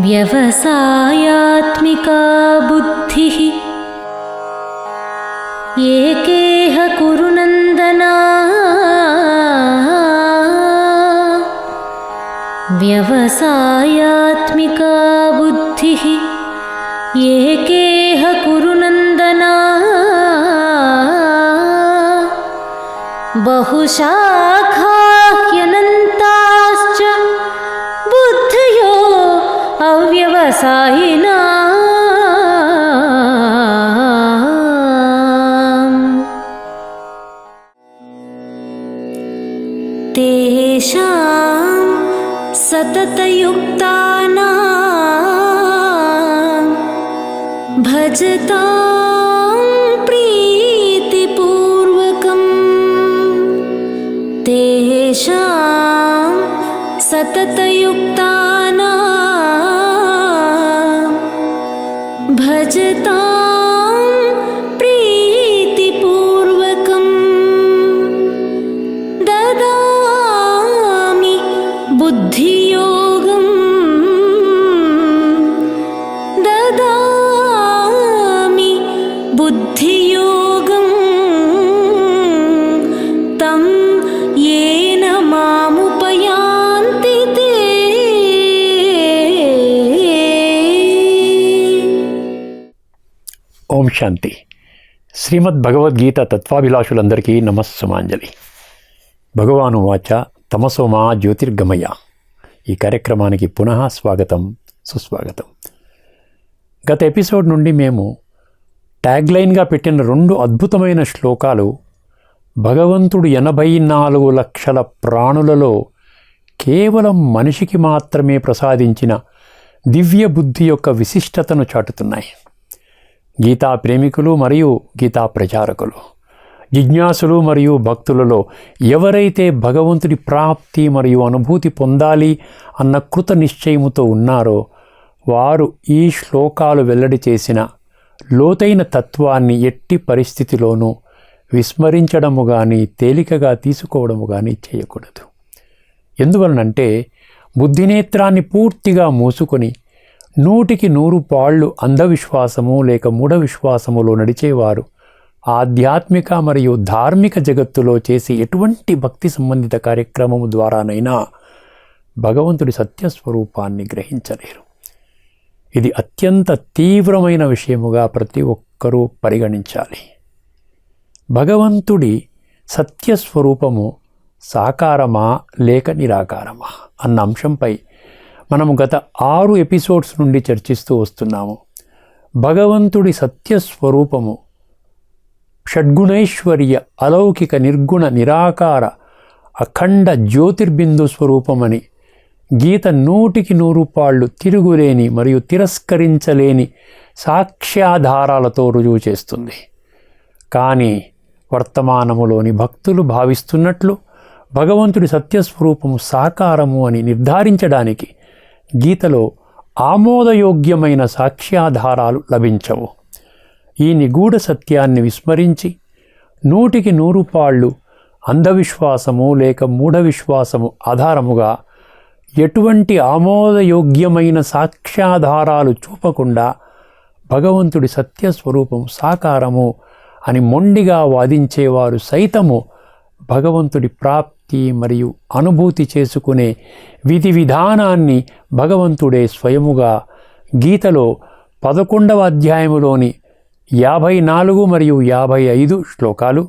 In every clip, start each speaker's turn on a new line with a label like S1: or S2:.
S1: व्यवसायात्मिका बुद्धिः एकेह कुरु नन्दना व्यवसायात्मिका बुद्धिः एकेह कुरु नन्दना अव्यवसायिना तेषां सततयुक्तानां भजतां प्रीतिपूर्वकम् तेषां सततयुक्तानां 还知
S2: 道 శాంతి. శ్రీమద్ భగవద్గీత తత్వాభిలాషులందరికీ నమస్సుమాంజలి. భగవాను వాచ తమసోమా జ్యోతిర్గమయ. ఈ కార్యక్రమానికి పునః స్వాగతం సుస్వాగతం. గత ఎపిసోడ్ నుండి మేము ట్యాగ్లైన్గా పెట్టిన రెండు అద్భుతమైన శ్లోకాలు భగవంతుడు ఎనభై నాలుగు లక్షల ప్రాణులలో కేవలం మనిషికి మాత్రమే ప్రసాదించిన దివ్య బుద్ధి యొక్క విశిష్టతను చాటుతున్నాయి. గీతా ప్రేమికులు మరియు గీతా ప్రచారకులు జిజ్ఞాసులు మరియు భక్తులలో ఎవరైతే భగవంతుడి ప్రాప్తి మరియు అనుభూతి పొందాలి అన్న కృత నిశ్చయముతో ఉన్నారో వారు ఈ శ్లోకాలు వెల్లడి చేసిన లోతైన తత్వాన్ని ఎట్టి పరిస్థితిలోనూ విస్మరించడము కానీ తేలికగా తీసుకోవడము కానీ చేయకూడదు. ఎందువలనంటే బుద్ధినేత్రాన్ని పూర్తిగా మూసుకొని నూటికి నూరు పాళ్ళు అంధవిశ్వాసము లేక మూఢ విశ్వాసములో నడిచేవారు. ఆధ్యాత్మిక మరియు ధార్మిక జగత్తులో చేసి ఎటువంటి భక్తి సంబంధిత కార్యక్రమము ద్వారానైనా భగవంతుడి సత్యస్వరూపాన్ని గ్రహించలేరు. ఇది అత్యంత తీవ్రమైన విషయముగా ప్రతి ఒక్కరూ పరిగణించాలి. భగవంతుడి సత్యస్వరూపము సాకారమా లేక నిరాకారమా అన్న అంశంపై మనము గత ఆరు ఎపిసోడ్స్ నుండి చర్చిస్తూ వస్తున్నాము. భగవంతుడి సత్యస్వరూపము షడ్గుణైశ్వర్య అలౌకిక నిర్గుణ నిరాకార అఖండ జ్యోతిర్బిందు స్వరూపమని గీత నూటికి నూరు పాళ్ళు తిరుగులేని మరియు తిరస్కరించలేని సాక్ష్యాధారాలతో రుజువు చేస్తుంది. కానీ వర్తమానములోని భక్తులు భావిస్తున్నట్లు భగవంతుడి సత్యస్వరూపము సాకారము అని నిర్ధారించడానికి గీతలో ఆమోదయోగ్యమైన సాక్ష్యాధారాలు లభించవు. ఈ నిగూఢ సత్యాన్ని విస్మరించి నూటికి నూరు పాళ్ళు అంధవిశ్వాసము లేక మూఢ విశ్వాసము ఆధారముగా ఎటువంటి ఆమోదయోగ్యమైన సాక్ష్యాధారాలు చూపకుండా భగవంతుడి సత్యస్వరూపం సాకారము అని మొండిగా వాదించేవారు సైతము భగవంతుడి ప్రాప్తి మరియు అనుభూతి చేసుకునే విధి విధానాన్ని భగవంతుడే స్వయముగా గీతలో పదకొండవ అధ్యాయములోని యాభై నాలుగు మరియు యాభై ఐదు శ్లోకాలు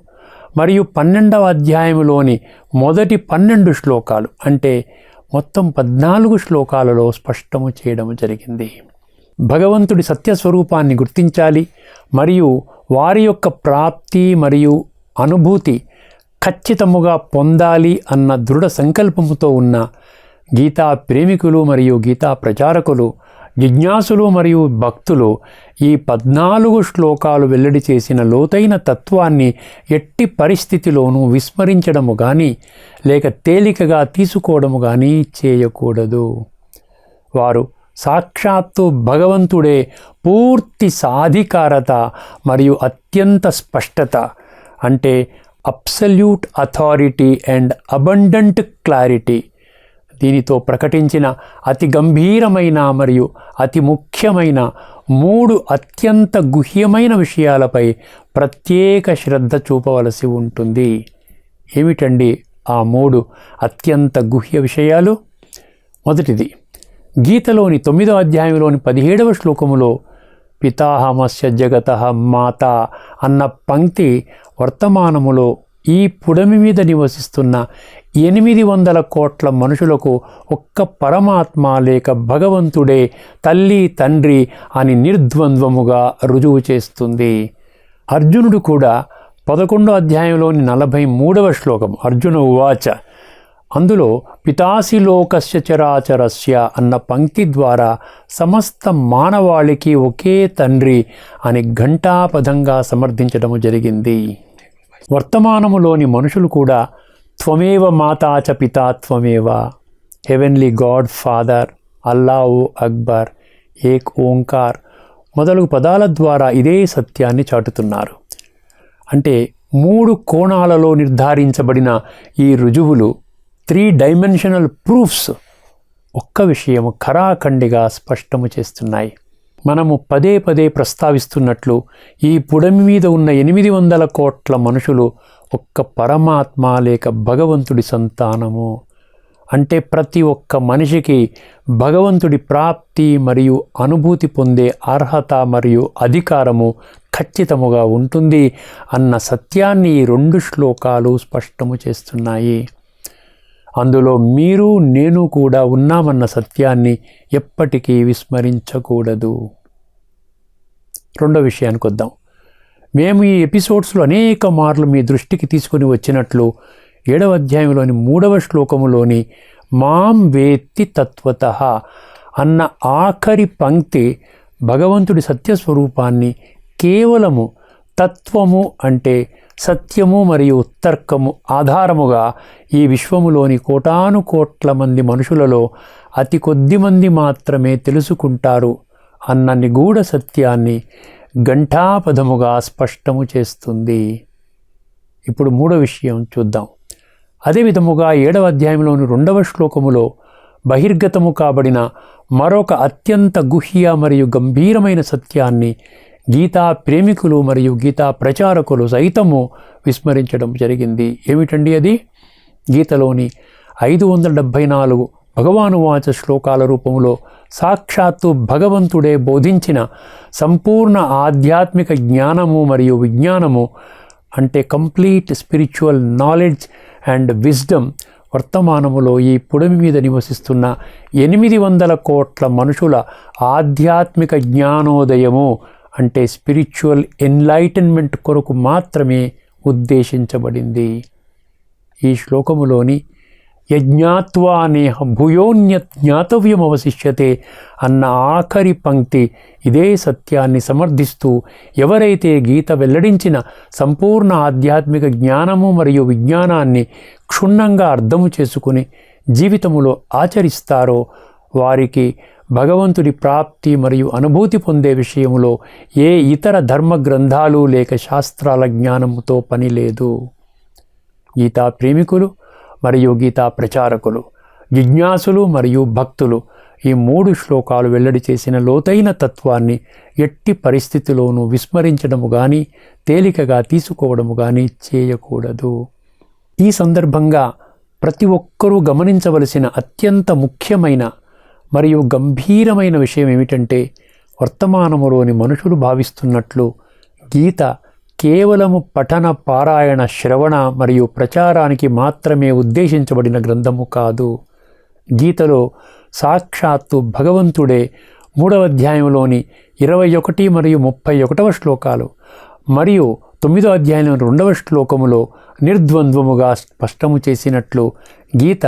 S2: మరియు పన్నెండవ అధ్యాయములోని మొదటి పన్నెండు శ్లోకాలు అంటే మొత్తం పద్నాలుగు శ్లోకాలలో స్పష్టము చేయడం జరిగింది. భగవంతుడి సత్యస్వరూపాన్ని గుర్తించాలి మరియు వారి యొక్క ప్రాప్తి మరియు అనుభూతి ఖచ్చితముగా పొందాలి అన్న దృఢ సంకల్పముతో ఉన్న గీతా ప్రేమికులు మరియు గీతా ప్రచారకులు జిజ్ఞాసులు మరియు భక్తులు ఈ పద్నాలుగు శ్లోకాలు వెల్లడి చేసిన లోతైన తత్వాన్ని ఎట్టి పరిస్థితిలోనూ విస్మరించడము కానీ లేక తేలికగా తీసుకోవడము కానీ చేయకూడదు. వారు సాక్షాత్తు భగవంతుడే పూర్తి సాధికారత మరియు అత్యంత స్పష్టత అంటే absolute authority and abundant clarity. దీనితో ప్రకటించిన అతి గంభీరమైన మరియు అతి ముఖ్యమైన మూడు అత్యంత గుహ్యమైన విషయాలపై ప్రత్యేక శ్రద్ధ చూపవలసి ఉంటుంది. ఏమిటండి ఆ మూడు అత్యంత గుహ్య విషయాలు? మొదటిది గీతలోని తొమ్మిదో అధ్యాయంలోని పదిహేడవ శ్లోకములో పితాహమస్య జగత మాత అన్న పంక్తి వర్తమానములో ఈ పుడమి మీద నివసిస్తున్న ఎనిమిది వందల కోట్ల మనుషులకు ఒక్క పరమాత్మ లేక భగవంతుడే తల్లి తండ్రి అని నిర్ద్వంద్వముగా రుజువు చేస్తుంది. అర్జునుడు కూడా పదకొండో అధ్యాయంలోని నలభై మూడవ శ్లోకం అర్జున ఉవాచ అందులో పితాశిలోకస్య చరాచరస్య అన్న పంక్తి ద్వారా సమస్త మానవాళికి ఒకే తండ్రి అని ఘంటాపథంగా సమర్థించడము జరిగింది. వర్తమానములోని మనుషులు కూడా త్వమేవ మాతాచ పితా త్వమేవ. హెవెన్లీ గాడ్ ఫాదర్ అల్లావు అక్బర్ ఏక్ ఓంకార్ మొదలగు పదాల ద్వారా ఇదే సత్యాన్ని చాటుతున్నారు. అంటే మూడు కోణాలలో నిర్ధారించబడిన ఈ రుజువులు త్రీ డైమెన్షనల్ ప్రూఫ్స్ ఒక్క విషయము ఖరాఖండిగా స్పష్టము చేస్తున్నాయి. మనము పదే పదే ప్రస్తావిస్తున్నట్లు ఈ పుడమి మీద ఉన్న ఎనిమిది వందల కోట్ల మనుషులు ఒక్క పరమాత్మ లేక భగవంతుడి సంతానము. అంటే ప్రతి ఒక్క మనిషికి భగవంతుడి ప్రాప్తి మరియు అనుభూతి పొందే అర్హత మరియు అధికారము ఖచ్చితముగా ఉంటుంది అన్న సత్యాన్ని ఈ రెండు శ్లోకాలు స్పష్టము చేస్తున్నాయి. అందులో మీరు నేను కూడా ఉన్నామన్న సత్యాన్ని ఎప్పటికీ విస్మరించకూడదు. రెండో విషయానికి వద్దాం. మేము ఈ ఎపిసోడ్స్లో అనేక మార్లు మీ దృష్టికి తీసుకొని వచ్చినట్లు ఏడవ అధ్యాయంలోని మూడవ శ్లోకములోని మాం వేత్తి తత్వత అన్న ఆఖరి పంక్తి భగవంతుడి సత్యస్వరూపాన్ని కేవలము తత్వము అంటే సత్యము మరియు తర్కము ఆధారముగా ఈ విశ్వములోని కోటాను కోట్ల మంది మనుషులలో అతి కొద్ది మంది మాత్రమే తెలుసుకుంటారు అన్న నిగూఢ సత్యాన్ని ఘంటాపదముగా స్పష్టము చేస్తుంది. ఇప్పుడు మూడో విషయం చూద్దాం. అదే విధముగా ఏడవ అధ్యాయంలోని రెండవ శ్లోకములో బహిర్గతము కాబడిన మరొక అత్యంత గుహ్య మరియు గంభీరమైన సత్యాన్ని గీతా ప్రేమికులు మరియు గీతా ప్రచారకులు సైతము విస్మరించడం జరిగింది. ఏమిటండి అది? గీతలోని ఐదు వందల డెబ్భై నాలుగు భగవాను వాచ శ్లోకాల రూపంలో సాక్షాత్తు భగవంతుడే బోధించిన సంపూర్ణ ఆధ్యాత్మిక జ్ఞానము మరియు విజ్ఞానము అంటే complete spiritual knowledge and wisdom వర్తమానములో ఈ పుడమి మీద నివసిస్తున్న ఎనిమిది వందల కోట్ల మనుషుల ఆధ్యాత్మిక జ్ఞానోదయము అంటే స్పిరిచువల్ ఎన్లైటన్మెంట్ కొరకు మాత్రమే ఉద్దేశించబడింది. ఈ శ్లోకములోని యజ్ఞాత్వా నేహ జ్ఞాతవ్యం అవశిష్యతే అన్న ఆఖరి పంక్తి ఇదే సత్యాన్ని సమర్థిస్తూ ఎవరైతే గీత వెల్లడించిన సంపూర్ణ ఆధ్యాత్మిక జ్ఞానము మరియు విజ్ఞానాన్ని క్షుణ్ణంగా అర్థము చేసుకుని జీవితములో ఆచరిస్తారో వారికి భగవంతుడి ప్రాప్తి మరియు అనుభూతి పొందే విషయంలో ఏ ఇతర ధర్మ గ్రంథాలు లేక శాస్త్రాల జ్ఞానముతో పని లేదు. గీతా ప్రేమికులు మరియు గీతా ప్రచారకులు జిజ్ఞాసులు మరియు భక్తులు ఈ మూడు శ్లోకాలు వెల్లడి చేసిన లోతైన తత్వాన్ని ఎట్టి పరిస్థితిలోనూ విస్మరించడము కానీ తేలికగా తీసుకోవడము కానీ చేయకూడదు. ఈ సందర్భంగా ప్రతి ఒక్కరూ గమనించవలసిన అత్యంత ముఖ్యమైన మరియు గంభీరమైన విషయం ఏమిటంటే వర్తమానములోని మనుషులు భావిస్తున్నట్లు గీత కేవలము పఠన పారాయణ శ్రవణ మరియు ప్రచారానికి మాత్రమే ఉద్దేశించబడిన గ్రంథము కాదు. గీతలో సాక్షాత్తు భగవంతుడే మూడవ అధ్యాయంలోని ఇరవై ఒకటి మరియు ముప్పై ఒకటవ శ్లోకాలు మరియు తొమ్మిదో అధ్యాయం రెండవ శ్లోకములో నిర్ద్వంద్వముగా స్పష్టము చేసినట్లు గీత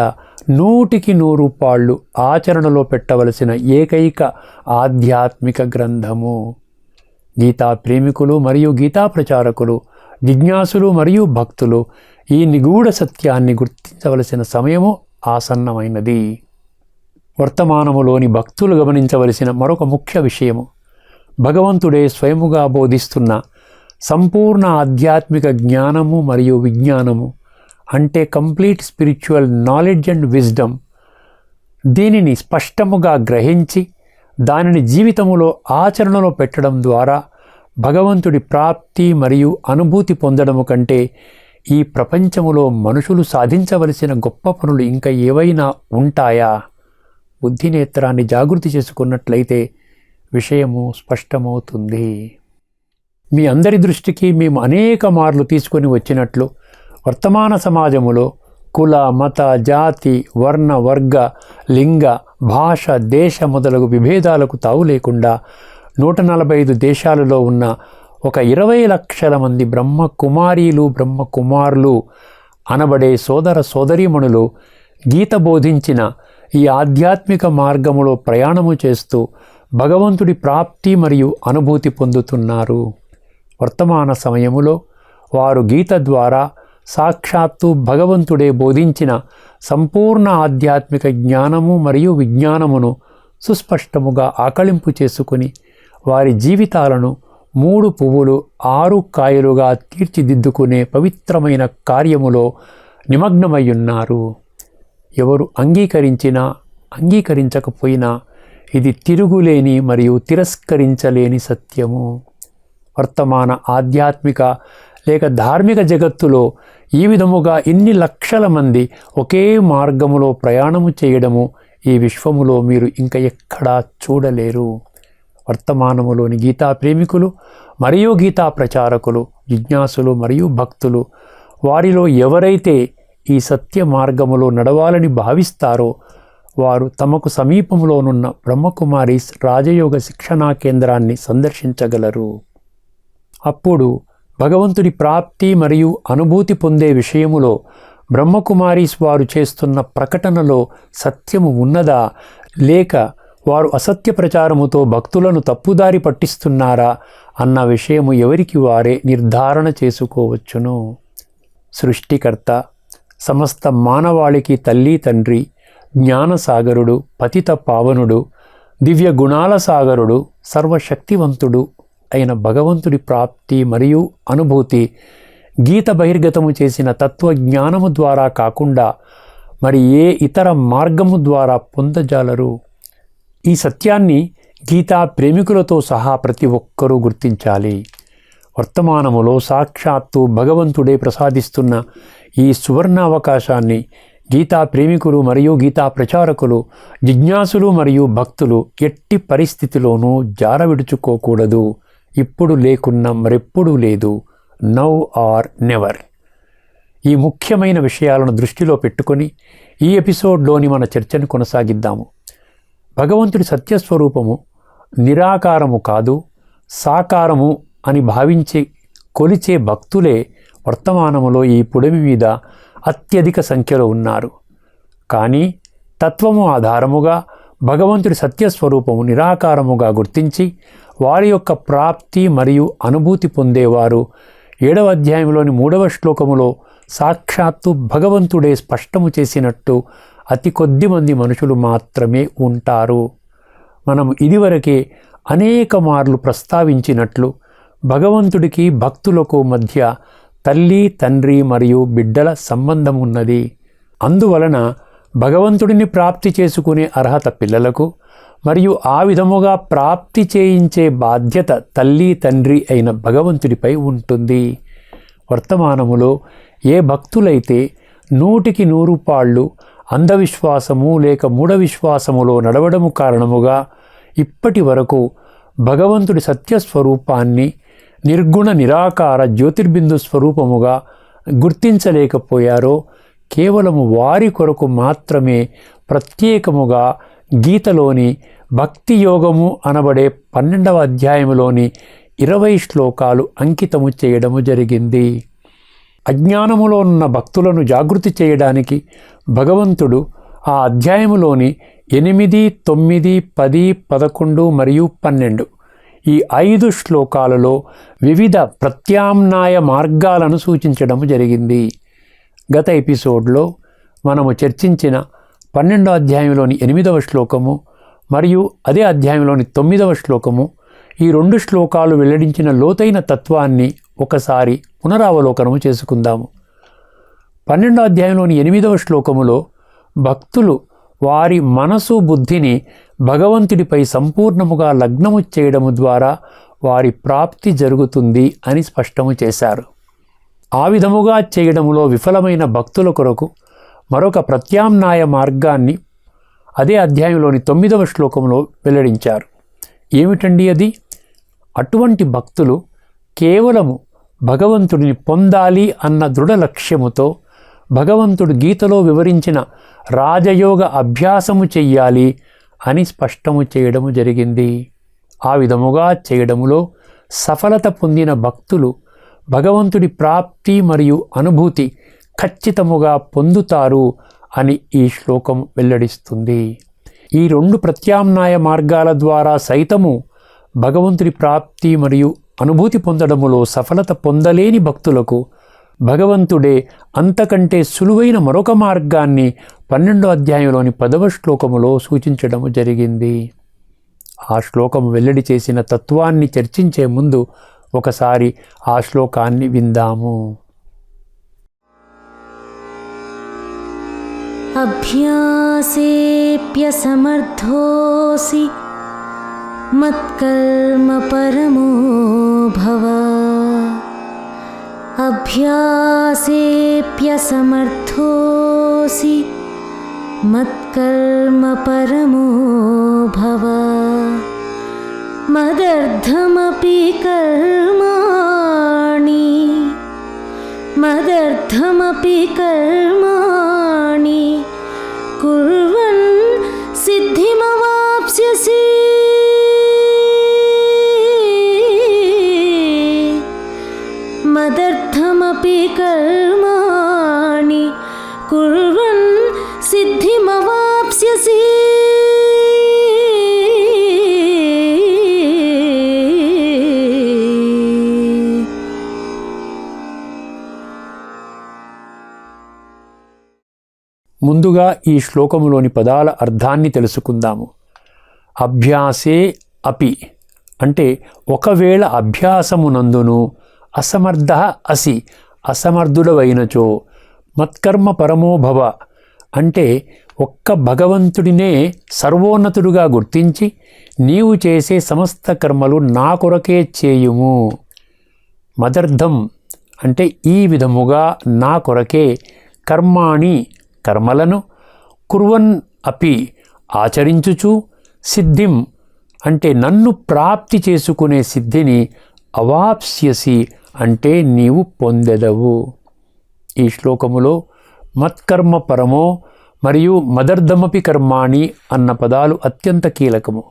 S2: నూటికి నూరు పాళ్ళు ఆచరణలో పెట్టవలసిన ఏకైక ఆధ్యాత్మిక గ్రంథము. గీతా ప్రేమికులు మరియు గీతా ప్రచారకులు జిజ్ఞాసులు మరియు భక్తులు ఈ నిగూఢ సత్యాన్ని గుర్తించవలసిన సమయము ఆసన్నమైనది. వర్తమానములోని భక్తులు గమనించవలసిన మరొక ముఖ్య విషయము భగవంతుడే స్వయముగా బోధిస్తున్న సంపూర్ణ ఆధ్యాత్మిక జ్ఞానము మరియు విజ్ఞానము అంటే complete spiritual knowledge and wisdom. దీనిని స్పష్టముగా గ్రహించి దానిని జీవితములో ఆచరణలో పెట్టడం ద్వారా భగవంతుడి ప్రాప్తి మరియు అనుభూతి పొందడము కంటే ఈ ప్రపంచములో మనుషులు సాధించవలసిన గొప్ప పనులు ఇంకా ఏవైనా ఉంటాయా? బుద్ధినేత్రాన్ని జాగృతి చేసుకున్నట్లయితే విషయము స్పష్టమవుతుంది. మీ అందరి దృష్టికి మేము అనేక మార్లు తీసుకొని వచ్చినట్లు వర్తమాన సమాజములో కుల మత జాతి వర్ణ వర్గ లింగ భాష దేశ మొదలగు విభేదాలకు తావు లేకుండా నూట నలభై ఐదు దేశాలలో ఉన్న ఒక ఇరవై లక్షల మంది బ్రహ్మ కుమారీలు బ్రహ్మ కుమారులు అనబడే సోదర సోదరీమణులు గీత బోధించిన ఈ ఆధ్యాత్మిక మార్గములో ప్రయాణము చేస్తూ భగవంతుడి ప్రాప్తి మరియు అనుభూతి పొందుతున్నారు. వర్తమాన సమయములో వారు గీత ద్వారా సాక్షాత్తు భగవంతుడే బోధించిన సంపూర్ణ ఆధ్యాత్మిక జ్ఞానము మరియు విజ్ఞానమును సుస్పష్టముగా ఆకళింపు చేసుకుని వారి జీవితాలను మూడు పువ్వులు ఆరు కాయలుగా తీర్చిదిద్దుకునే పవిత్రమైన కార్యములో నిమగ్నమయ్యున్నారు. ఎవరు అంగీకరించినా అంగీకరించకపోయినా ఇది తిరుగులేని మరియు తిరస్కరించలేని సత్యము. వర్తమాన ఆధ్యాత్మిక లేక ధార్మిక జగత్తులో ఈ విధముగా ఇన్ని లక్షల మంది ఒకే మార్గములో ప్రయాణము చేయడము ఈ విశ్వములో మీరు ఇంకా ఎక్కడా చూడలేరు. వర్తమానములోని గీతా ప్రేమికులు మరియు గీతా ప్రచారకులు జిజ్ఞాసులు మరియు భక్తులు వారిలో ఎవరైతే ఈ సత్య మార్గములో నడవాలని భావిస్తారో వారు తమకు సమీపంలోనున్న బ్రహ్మకుమారీస్ రాజయోగ శిక్షణా కేంద్రాన్ని సందర్శించగలరు. అప్పుడు భగవంతుడి ప్రాప్తి మరియు అనుభూతి పొందే విషయములో బ్రహ్మకుమారీస్ వారు చేస్తున్న ప్రకటనలో సత్యము ఉన్నదా? లేక వారు అసత్య ప్రచారముతో భక్తులను తప్పుదారి పట్టిస్తున్నారా? అన్న విషయము ఎవరికి వారే నిర్ధారణ చేసుకోవచ్చును. సృష్టికర్త సమస్త మానవాళికి తల్లి తండ్రి జ్ఞానసాగరుడు పతిత పావనుడు దివ్య గుణాల సాగరుడు సర్వశక్తివంతుడు అయిన భగవంతుడి ప్రాప్తి మరియు అనుభూతి గీత బహిర్గతము చేసిన తత్వజ్ఞానము ద్వారా కాకుండా మరి ఏ ఇతర మార్గము ద్వారా పొందజాలరు? ఈ సత్యాన్ని గీతా ప్రేమికులతో సహా ప్రతి ఒక్కరూ గుర్తించాలి. వర్తమానములో సాక్షాత్తు భగవంతుడే ప్రసాదిస్తున్న ఈ సువర్ణావకాశాన్ని గీతా ప్రేమికులు మరియు గీతా ప్రచారకులు జిజ్ఞాసులు మరియు భక్తులు ఎట్టి పరిస్థితిలోనూ జారవిడుచుకోకూడదు. ఇప్పుడు లేకున్నా మరెప్పుడూ లేదు. Now or never. ఈ ముఖ్యమైన విషయాలను దృష్టిలో పెట్టుకొని ఈ ఎపిసోడ్లోని మన చర్చను కొనసాగిద్దాము. భగవంతుడి సత్యస్వరూపము నిరాకారము కాదు సాకారము అని భావించే కొలిచే భక్తులే వర్తమానములో ఈ పుడమి మీద అత్యధిక సంఖ్యలో ఉన్నారు. కానీ తత్వము ఆధారముగా భగవంతుడి సత్యస్వరూపము నిరాకారముగా గుర్తించి వారి యొక్క ప్రాప్తి మరియు అనుభూతి పొందేవారు. ఏడవ అధ్యాయంలోని మూడవ శ్లోకములో సాక్షాత్తు భగవంతుడే స్పష్టము చేసినట్టు అతి కొద్ది మంది మనుషులు మాత్రమే ఉంటారు. మనం ఇదివరకే అనేక మార్లు ప్రస్తావించినట్లు భగవంతుడికి భక్తులకు మధ్య తల్లి తండ్రి మరియు బిడ్డల సంబంధం ఉన్నది. అందువలన భగవంతుడిని ప్రాప్తి చేసుకునే అర్హత పిల్లలకు మరియు ఆ విధముగా ప్రాప్తి చేయించే బాధ్యత తల్లి తండ్రి అయిన భగవంతుడిపై ఉంటుంది. వర్తమానములో ఏ భక్తులైతే నూటికి నూరు పాళ్ళు అంధవిశ్వాసము లేక మూఢ విశ్వాసములో నడవడము కారణముగా ఇప్పటి వరకు భగవంతుడి సత్యస్వరూపాన్ని నిర్గుణ నిరాకార జ్యోతిర్బిందు స్వరూపముగా గుర్తించలేకపోయారో కేవలము వారి కొరకు మాత్రమే ప్రత్యేకముగా గీతలోని భక్తి యోగము అనబడే పన్నెండవ అధ్యాయములోని ఇరవై శ్లోకాలు అంకితము చేయడము జరిగింది. అజ్ఞానములో ఉన్న భక్తులను జాగృతి చేయడానికి భగవంతుడు ఆ అధ్యాయములోని ఎనిమిది తొమ్మిది పది పదకొండు మరియు పన్నెండు ఈ ఐదు శ్లోకాలలో వివిధ ప్రత్యామ్నాయ మార్గాలను సూచించడం జరిగింది. గత ఎపిసోడ్లో మనము చర్చించిన పన్నెండో అధ్యాయంలోని ఎనిమిదవ శ్లోకము మరియు అదే అధ్యాయంలోని తొమ్మిదవ శ్లోకము ఈ రెండు శ్లోకాలు వెల్లడించిన లోతైన తత్వాన్ని ఒకసారి పునరావలోకనము చేసుకుందాము. పన్నెండో అధ్యాయంలోని ఎనిమిదవ శ్లోకములో భక్తులు వారి మనసు బుద్ధిని భగవంతుడిపై సంపూర్ణముగా లగ్నము చేయడము ద్వారా వారి ప్రాప్తి జరుగుతుంది అని స్పష్టము చేశారు. ఆ విధముగా చేయడంలో విఫలమైన భక్తుల కొరకు మరొక ప్రత్యామ్నాయ మార్గాన్ని అదే అధ్యాయంలోని తొమ్మిదవ శ్లోకంలో వెల్లడించారు. ఏమిటండి అది? అటువంటి భక్తులు కేవలము భగవంతుడిని పొందాలి అన్న దృఢ లక్ష్యముతో భగవంతుడు గీతలో వివరించిన రాజయోగ అభ్యాసము చెయ్యాలి అని స్పష్టము చేయడము జరిగింది. ఆ విధముగా చేయడములో సఫలత పొందిన భక్తులు భగవంతుడి ప్రాప్తి మరియు అనుభూతి ఖచ్చితముగా పొందుతారు అని ఈ శ్లోకం వెల్లడిస్తుంది. ఈ రెండు ప్రత్యామ్నాయ మార్గాల ద్వారా సైతము భగవంతుడి ప్రాప్తి మరియు అనుభూతి పొందడములో సఫలత పొందలేని భక్తులకు భగవంతుడే అంతకంటే సులువైన మరొక మార్గాన్ని పన్నెండో అధ్యాయంలోని పదవ శ్లోకములో సూచించడము జరిగింది. ఆ శ్లోకం వెల్లడి చేసిన తత్వాన్ని చర్చించే ముందు ఒకసారి ఆ శ్లోకాన్ని విందాము
S1: అభ్యాసేప్యసమర్థోసి మత్కర్మ పరమో భవ అభ్యాసేప్యసమర్థోసి మత్కర్మ పరమో భవ मदर्थमपि कर्माणि। मदर्थमपि कर्माणि। कुर्वन् सिद्धिमवाप्स्यसि
S2: ముందుగా ఈ శ్లోకములోని పదాల అర్థాన్ని తెలుసుకుందాము. అభ్యాసే అపి అంటే ఒకవేళ అభ్యాసమునందును అసమర్థ అసి అసమర్థుడవైనచో మత్కర్మ పరమోభవ అంటే ఒక్క భగవంతుడినే సర్వోన్నతుడుగా గుర్తించి నీవు చేసే సమస్త కర్మలు నా కొరకే చేయుము. మదర్థం అంటే ఈ విధముగా నా కొరకే కర్మాణి కర్మలను కుర్వన్ అపి ఆచరించుచు సిద్ధిం అంటే నన్ను ప్రాప్తి చేసుకునే సిద్ధిని అవాప్స్యసి అంటే నీవు పొందెదవు. ఈ శ్లోకములో మత్కర్మ పరమో మరియు మదర్థమపి కర్మాణి అన్న పదాలు అత్యంత కీలకము.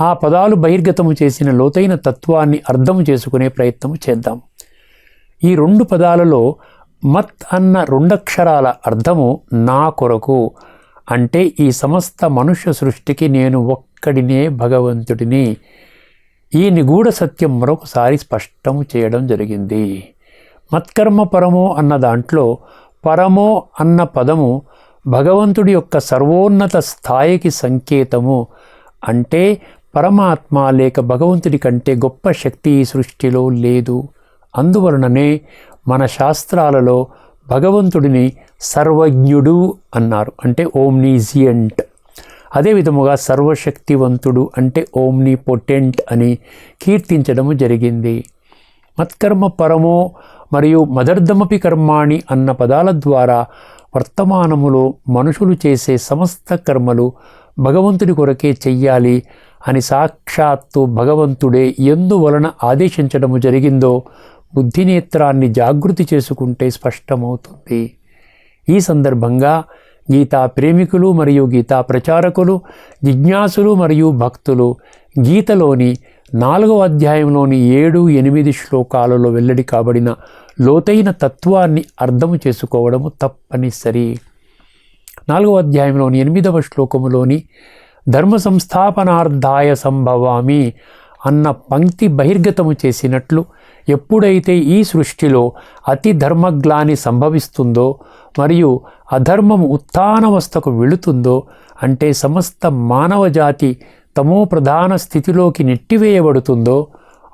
S2: ఆ పదాలు బహిర్గతము చేసిన లోతైన తత్వాన్ని అర్థము చేసుకునే ప్రయత్నము చేద్దాం. ఈ రెండు పదాలలో మత్ అన్న రెండక్షరాల అర్థము నా కొరకు. అంటే ఈ సమస్త మనుష్య సృష్టికి నేను ఒక్కడినే భగవంతుడిని. ఈ నిగూఢ సత్యం మరొకసారి స్పష్టం చేయడం జరిగింది. మత్కర్మ పరమో అన్న దాంట్లో పరమో అన్న పదము భగవంతుడి యొక్క సర్వోన్నత స్థాయికి సంకేతము. అంటే పరమాత్మ లేక భగవంతుడి కంటే గొప్ప శక్తి ఈ సృష్టిలో లేదు. అందువలననే మన శాస్త్రాలలో భగవంతుడిని సర్వజ్ఞుడు అన్నారు. అంటే ఓమ్నీజియంట్ అదే విధముగా సర్వశక్తివంతుడు అంటే ఓమ్ని పొటెంట్ అని కీర్తించడము జరిగింది. మత్కర్మ పరమో మరియు మదర్దమపి కర్మాణి అన్న పదాల ద్వారా వర్తమానములో మనుషులు చేసే సమస్త కర్మలు భగవంతుడి కొరకే చెయ్యాలి అని సాక్షాత్తు భగవంతుడే ఎందువలన ఆదేశించడము జరిగిందో బుద్ధినేత్రాన్ని జాగృతి చేసుకుంటే స్పష్టమవుతుంది. ఈ సందర్భంగా గీతా ప్రేమికులు మరియు గీతా ప్రచారకులు జిజ్ఞాసులు మరియు భక్తులు గీతలోని నాలుగవ అధ్యాయంలోని ఏడు ఎనిమిది శ్లోకాలలో వెల్లడి కాబడిన లోతైన తత్వాన్ని అర్థము చేసుకోవడము తప్పనిసరి. నాలుగవ అధ్యాయంలోని ఎనిమిదవ శ్లోకములోని ధర్మ సంస్థాపనార్థాయ సంభవామి అన్న పంక్తి బహిర్గతము చేసినట్లు ఎప్పుడైతే ఈ సృష్టిలో అతి ధర్మగ్లాని సంభవిస్తుందో మరియు అధర్మం ఉత్థానవస్థకు వెళుతుందో అంటే సమస్త మానవ జాతి తమో ప్రధాన స్థితిలోకి నెట్టివేయబడుతుందో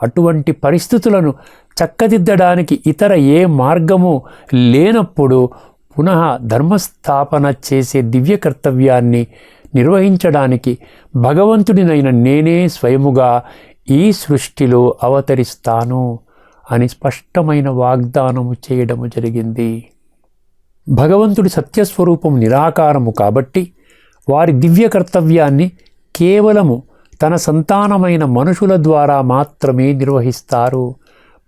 S2: అటువంటి పరిస్థితులను చక్కదిద్దడానికి ఇతర ఏ మార్గము లేనప్పుడు పునః ధర్మస్థాపన చేసే దివ్య కర్తవ్యాన్ని నిర్వహించడానికి భగవంతుడినైన నేనే స్వయముగా ఈ సృష్టిలో అవతరిస్తాను. అని స్పష్టమైన వాగ్దానము చేయడము జరిగింది. భగవంతుడి సత్యస్వరూపం నిరాకారము కాబట్టి వారి దివ్య కర్తవ్యాన్ని కేవలము తన సంతానమైన మనుషుల ద్వారా మాత్రమే నిర్వహిస్తారు.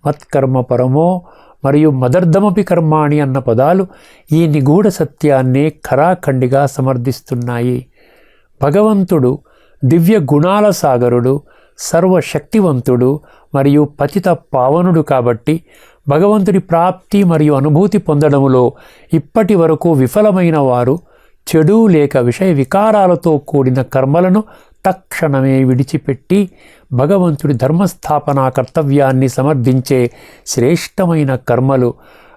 S2: మత్కర్మ పరమో మరియు మదర్థమపి కర్మాణి అన్న పదాలు ఈ నిగూఢ సత్యాన్నే ఖరాఖండిగా సమర్థిస్తున్నాయి. భగవంతుడు దివ్య గుణాల సాగరుడు సర్వశక్తివంతుడు మరియు పతిత పావనుడు కాబట్టి భగవంతుడి ప్రాప్తి మరియు అనుభూతి పొందడంలో ఇప్పటి వరకు విఫలమైన వారు చెడు లేక విషయ వికారాలతో కూడిన కర్మలను తక్షణమే విడిచిపెట్టి భగవంతుడి ధర్మస్థాపన కర్తవ్యాన్ని సమర్థించే శ్రేష్టమైన కర్మలు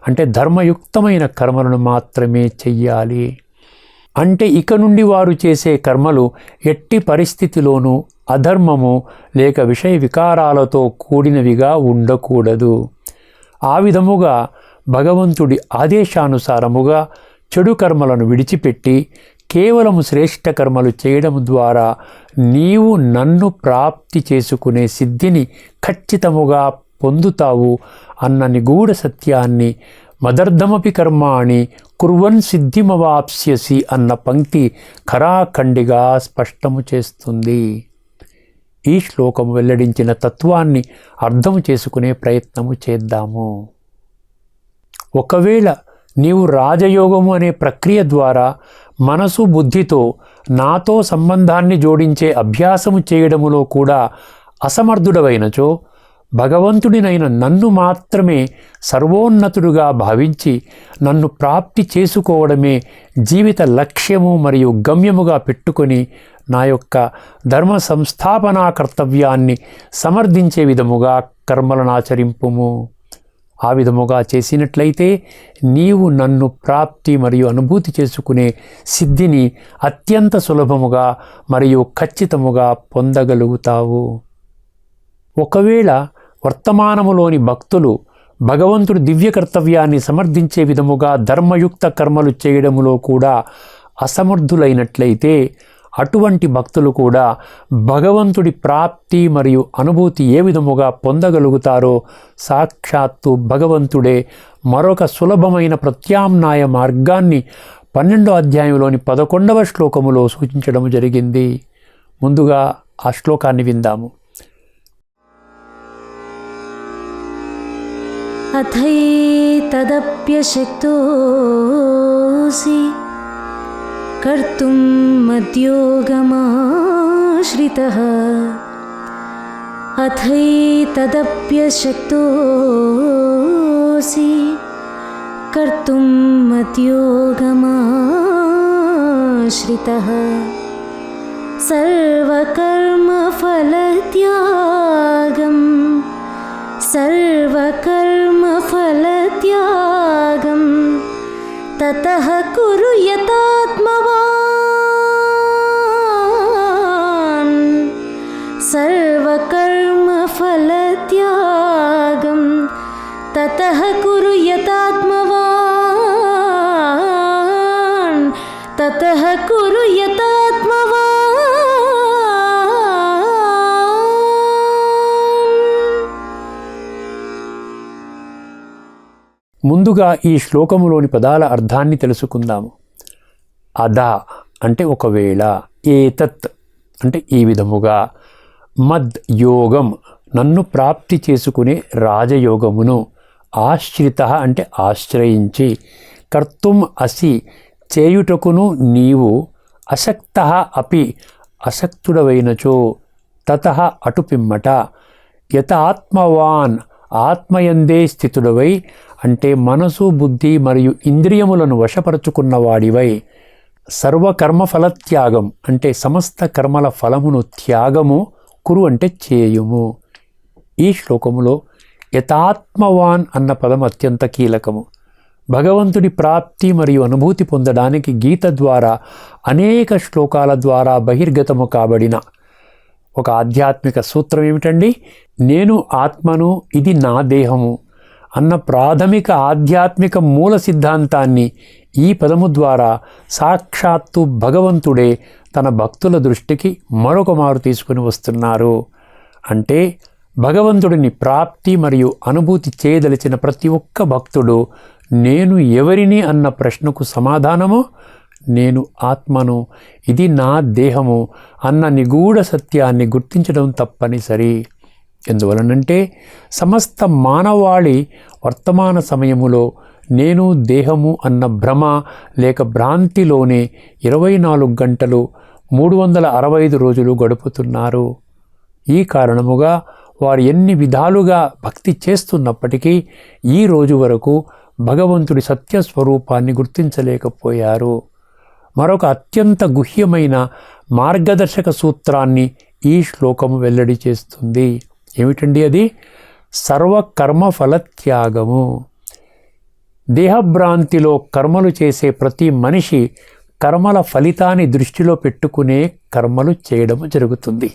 S2: అంటే ధర్మయుక్తమైన కర్మలను మాత్రమే చెయ్యాలి. అంటే ఇక నుండి వారు చేసే కర్మలు ఎట్టి పరిస్థితిలోనూ అధర్మము లేక విషయ వికారాలతో కూడినవిగా ఉండకూడదు. ఆ విధముగా భగవంతుడి ఆదేశానుసారముగా చెడు కర్మలను విడిచిపెట్టి కేవలము శ్రేష్ట కర్మలు చేయడం ద్వారా నీవు నన్ను ప్రాప్తి చేసుకునే సిద్ధిని ఖచ్చితముగా పొందుతావు అన్న నిగూఢ సత్యాన్ని మదర్ధమపి కర్మాణి కుర్వన్ సిద్ధిమవాప్స్యసి అన్న పంక్తి ఖరాఖండిగా స్పష్టము చేస్తుంది. ఈ శ్లోకం వెల్లడించిన తత్వాన్ని అర్థం చేసుకునే ప్రయత్నము చేద్దాము. ఒకవేళ నీవు రాజయోగము అనే ప్రక్రియ ద్వారా మనసు బుద్ధితో నాతో సంబంధాన్ని జోడించే అభ్యాసము చేయడములో కూడా అసమర్థుడవైనచో భగవంతుడినైన నన్ను మాత్రమే సర్వోన్నతుడుగా భావించి నన్ను ప్రాప్తి చేసుకోవడమే జీవిత లక్ష్యము మరియు గమ్యముగా పెట్టుకొని నా యొక్క ధర్మ సంస్థాపనా కర్తవ్యాన్ని సమర్థించే విధముగా కర్మలను ఆచరింపుము. ఆ విధముగా చేసినట్లయితే నీవు నన్ను ప్రాప్తి మరియు అనుభూతి చేసుకునే సిద్ధిని అత్యంత సులభముగా మరియు ఖచ్చితముగా పొందగలుగుతావు. ఒకవేళ వర్తమానములోని భక్తులు భగవంతుడి దివ్య కర్తవ్యాన్ని సమర్థించే విధముగా ధర్మయుక్త కర్మలు చేయడములో కూడా అసమర్థులైనట్లయితే అటువంటి భక్తులు కూడా భగవంతుడి ప్రాప్తి మరియు అనుభూతి ఏ విధముగా పొందగలుగుతారో సాక్షాత్తు భగవంతుడే మరొక సులభమైన ప్రత్యామ్నాయ మార్గాన్ని పన్నెండో అధ్యాయంలోని పదకొండవ శ్లోకములో సూచించడం జరిగింది. ముందుగా ఆ శ్లోకాన్ని విందాము.
S1: अथैतदप्यशक्तोऽसि कर्तुं मद्योगमाश्रितः। अथैतदप्यशक्तोऽसि कर्तुं मद्योगमाश्रितः। सर्वकर्मफलत्यागं ततः कुरु यतात्मवान्
S2: ముందుగా ఈ శ్లోకములోని పదాల అర్థాన్ని తెలుసుకుందాము. అదా అంటే ఒకవేళ ఏతత్ అంటే ఈ విధముగా మద్ యోగం నన్ను ప్రాప్తి చేసుకునే రాజయోగమును ఆశ్రిత అంటే ఆశ్రయించి కర్తుం అసి చేయుటకును నీవు అసక్త అపి అశక్తుడవైనచో తత అటుపిమ్మట యథాత్మవాన్ ఆత్మవాన్ ఆత్మయందే స్థితుడవై అంటే మనసు బుద్ధి మరియు ఇంద్రియములను వశపరుచుకున్నవాడివై. సర్వకర్మఫల త్యాగం అంటే సమస్త కర్మల ఫలమును త్యాగము కురు అంటే చేయుము. ఈ శ్లోకములో యథాత్మవాన్ అన్న పదం అత్యంత కీలకము. భగవంతుడి ప్రాప్తి మరియు అనుభూతి పొందడానికి గీత ద్వారా అనేక శ్లోకాల ద్వారా బహిర్గతము కాబడిన ఒక ఆధ్యాత్మిక సూత్రం ఏమిటండి? నేను ఆత్మను ఇది నా దేహము అన్న ప్రాథమిక ఆధ్యాత్మిక మూల సిద్ధాంతాన్ని ఈ పదము ద్వారా సాక్షాత్తు భగవంతుడే తన భక్తుల దృష్టికి మరొక మారు తీసుకుని వస్తున్నారు. అంటే భగవంతుడిని ప్రాప్తి మరియు అనుభూతి చేయదలిచిన ప్రతి ఒక్క భక్తుడు నేను ఎవరిని అన్న ప్రశ్నకు సమాధానము నేను ఆత్మను ఇది నా దేహము అన్న నిగూఢ సత్యాన్ని గుర్తించడం తప్పనిసరి. ఎందువలనంటే సమస్త మానవాళి వర్తమాన సమయములో నేను దేహము అన్న భ్రమ లేక భ్రాంతిలోనే ఇరవై నాలుగు గంటలు మూడు వందల అరవై ఐదు రోజులు గడుపుతున్నారు. ఈ కారణముగా వారు ఎన్ని విధాలుగా భక్తి చేస్తున్నప్పటికీ ఈ రోజు వరకు భగవంతుడి సత్య స్వరూపాన్ని గుర్తించలేకపోయారు. మరొక అత్యంత గుహ్యమైన మార్గదర్శక సూత్రాన్ని ఈ శ్లోకము వెల్లడి చేస్తుంది. ఏమిటండి అది? సర్వకర్మఫల త్యాగము దేహభ్రాంతిలో కర్మలు చేసే ప్రతి మనిషి కర్మల ఫలితాన్ని దృష్టిలో పెట్టుకునే కర్మలు చేయడం జరుగుతుంది.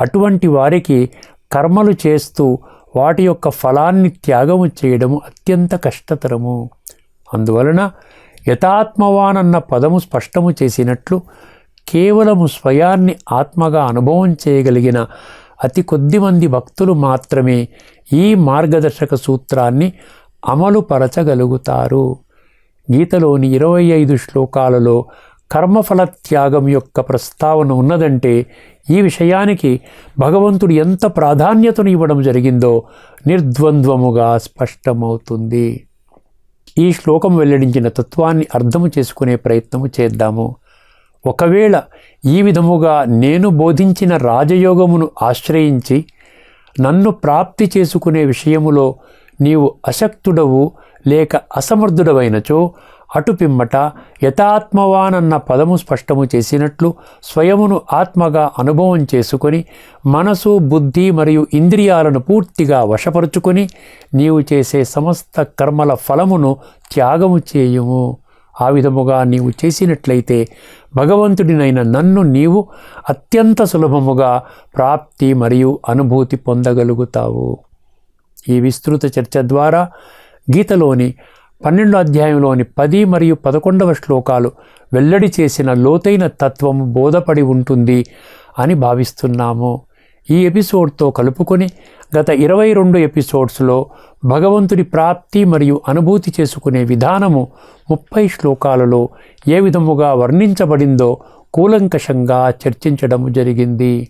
S2: అటువంటి వారికి కర్మలు చేస్తూ వాటి యొక్క ఫలాన్ని త్యాగము చేయడము అత్యంత కష్టతరము. అందువలన యథాత్మవానన్న పదము స్పష్టము చేసినట్లు కేవలము స్వయాన్ని ఆత్మగా అనుభవం చేయగలిగిన అతి కొద్ది మంది భక్తులు మాత్రమే ఈ మార్గదర్శక సూత్రాన్ని అమలుపరచగలుగుతారు. గీతలోని ఇరవై ఐదు శ్లోకాలలో కర్మఫల త్యాగం యొక్క ప్రస్తావన ఉన్నదంటే ఈ విషయానికి భగవంతుడు ఎంత ప్రాధాన్యతను ఇవ్వడం జరిగిందో నిర్ద్వంద్వముగా స్పష్టమవుతుంది. ఈ శ్లోకం వెల్లడించిన తత్వాన్ని అర్థము చేసుకునే ప్రయత్నము చేద్దాము. ఒకవేళ ఈ విధముగా నేను బోధించిన రాజయోగమును ఆశ్రయించి నన్ను ప్రాప్తి చేసుకునే విషయములో నీవు అశక్తుడవు లేక అసమర్థుడవైనచో అటు పిమ్మట యథాత్మవానన్న పదము స్పష్టము చేసినట్లు స్వయమును ఆత్మగా అనుభవం చేసుకొని మనసు బుద్ధి మరియు ఇంద్రియాలను పూర్తిగా వశపరుచుకొని నీవు చేసే సమస్త కర్మల ఫలమును త్యాగము చేయుము. ఆ విధముగా నీవు చేసినట్లయితే భగవంతుడినైన నన్ను నీవు అత్యంత సులభముగా ప్రాప్తి మరియు అనుభూతి పొందగలుగుతావు. ఈ విస్తృత చర్చ ద్వారా గీతలోని పన్నెండో అధ్యాయంలోని పది మరియు పదకొండవ శ్లోకాలు వెల్లడి చేసిన లోతైన తత్వం బోధపడి ఉంటుంది అని భావిస్తున్నాము. ఈ ఎపిసోడ్తో కలుపుకొని గత ఇరవై రెండు ఎపిసోడ్స్లో భగవంతుడి ప్రాప్తి మరియు అనుభూతి చేసుకునే విధానము ముప్పై శ్లోకాలలో ఏ విధముగా వర్ణించబడిందో కూలంకషంగా చర్చించడం జరిగింది.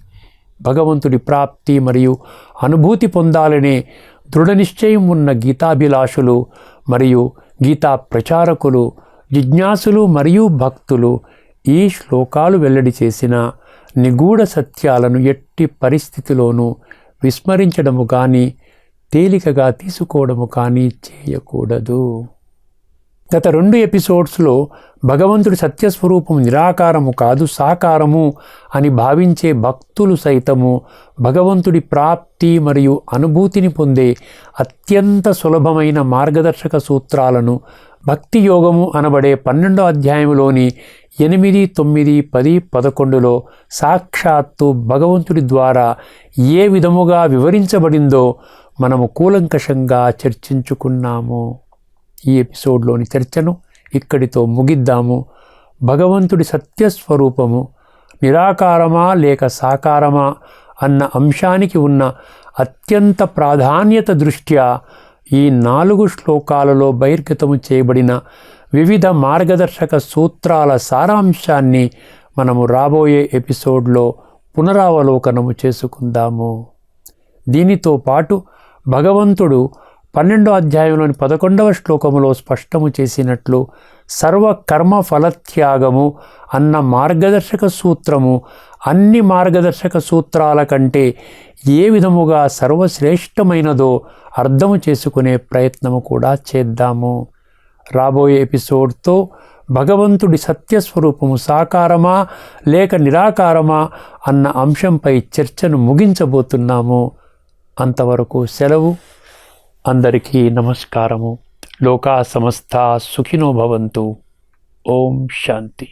S2: భగవంతుడి ప్రాప్తి మరియు అనుభూతి పొందాలనే దృఢ నిశ్చయం ఉన్న గీతాభిలాషులు మరియు గీతా ప్రచారకులు జిజ్ఞాసులు మరియు భక్తులు ఈ శ్లోకాలు వెల్లడి చేసిన నిగూఢ సత్యాలను ఎట్టి పరిస్థితిలోనూ విస్మరించడము కానీ తేలికగా తీసుకోవడము కానీ చేయకూడదు. గత రెండు ఎపిసోడ్స్లో భగవంతుడి సత్యస్వరూపం నిరాకారము కాదు సాకారము అని భావించే భక్తులు సైతము భగవంతుడి ప్రాప్తి మరియు అనుభూతిని పొందే అత్యంత సులభమైన మార్గదర్శక సూత్రాలను భక్తి యోగము అనబడే పన్నెండో అధ్యాయంలోని ఎనిమిది తొమ్మిది పది పదకొండులో సాక్షాత్తు భగవంతుడి ద్వారా ఏ విధముగా వివరించబడిందో మనము కూలంకషంగా చర్చించుకున్నాము. ఈ ఎపిసోడ్లోని చర్చను ఇక్కడితో ముగిద్దాము. భగవంతుడి సత్యస్వరూపము నిరాకారమా లేక సాకారమా అన్న అంశానికి ఉన్న అత్యంత ప్రాధాన్యత దృష్ట్యా ఈ నాలుగు శ్లోకాలలో బహిర్గతము చేయబడిన వివిధ మార్గదర్శక సూత్రాల సారాంశాన్ని మనము రాబోయే ఎపిసోడ్లో పునరావలోకనము చేసుకుందాము. దీనితో పాటు భగవంతుడు పన్నెండో అధ్యాయంలోని పదకొండవ శ్లోకములో స్పష్టము చేసినట్లు సర్వ కర్మ ఫలత్యాగము అన్న మార్గదర్శక సూత్రము అన్ని మార్గదర్శక సూత్రాల కంటే ఏ విధముగా సర్వశ్రేష్టమైనదో అర్థము చేసుకునే ప్రయత్నము కూడా చేద్దాము. రాబోయే ఎపిసోడ్తో భగవంతుడి సత్యస్వరూపము సాకారమా లేక నిరాకారమా అన్న అంశంపై చర్చను ముగించబోతున్నాము. అంతవరకు సెలవు. అందరికీ నమస్కారము. లోకా సమస్త సుఖినో భవంతు. ఓం శాంతి.